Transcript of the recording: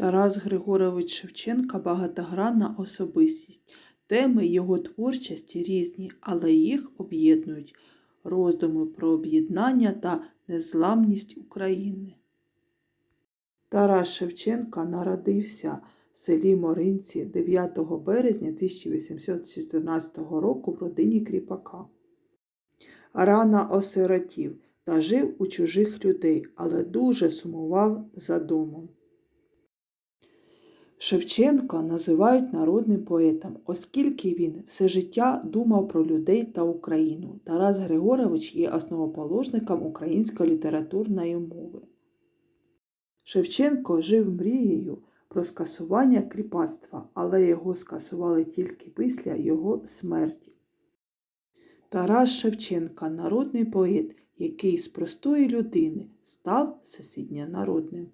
Тарас Григорович Шевченка багатогранна особистість. Теми його творчості різні, але їх об'єднують роздуми про об'єднання та незламність України. Тарас Шевченка народився в селі Моринці 9 березня 1814 року в родині кріпака. Рано осиротів та жив у чужих людей, але дуже сумував за домом. Шевченка називають народним поетом, оскільки він все життя думав про людей та Україну. Тарас Григорович є основоположником української літературної мови. Шевченко жив мрією про скасування кріпацтва, але його скасували тільки після його смерті. Тарас Шевченка народний поет, який з простої людини став всесвітньо народним.